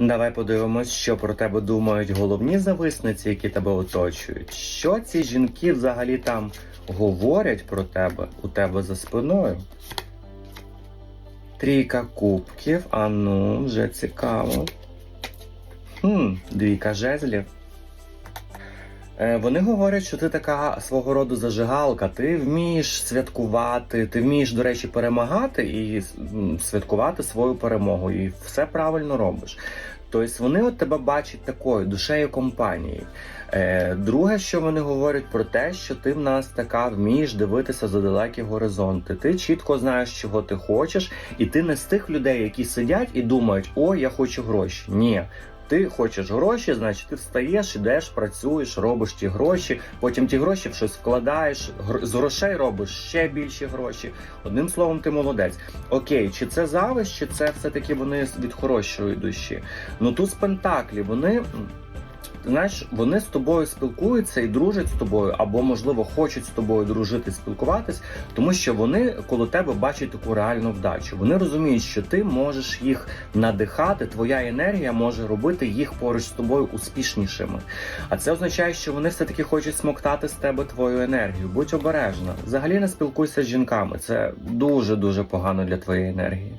Давай подивимось, що про тебе думають головні зависниці, які тебе оточують. Що ці жінки взагалі там говорять про тебе у тебе за спиною? Трійка кубків, а ну, вже цікаво. Хм, двійка жезлів. Е, Вони говорять, що ти така свого роду зажигалка, ти вмієш святкувати, ти вмієш, до речі, перемагати і святкувати свою перемогу, і все правильно робиш. Тобто вони от тебе бачать такою душею компанії. Е, друге, що вони говорять про те, що ти в нас така вмієш дивитися за далекі горизонти. Ти чітко знаєш, чого ти хочеш, і ти не з тих людей, які сидять і думають, о, я хочу гроші. Ні. Ти хочеш гроші, значить ти встаєш, ідеш, працюєш, робиш ті гроші, потім ті гроші в щось вкладаєш, гр- з грошей робиш ще більші гроші. Одним словом, ти молодець. Окей, чи це зависть, чи це все-таки вони від хорошої душі? Ну тут з Пентаклі вони. Знаєш, вони з тобою спілкуються і дружать з тобою, або можливо хочуть з тобою дружити, спілкуватись, тому що вони коло тебе бачать таку реальну вдачу. Вони розуміють, що ти можеш їх надихати, твоя енергія може робити їх поруч з тобою успішнішими. А це означає, що вони все таки хочуть смоктати з тебе твою енергію. Будь обережна. Взагалі не спілкуйся з жінками. Це дуже дуже погано для твоєї енергії.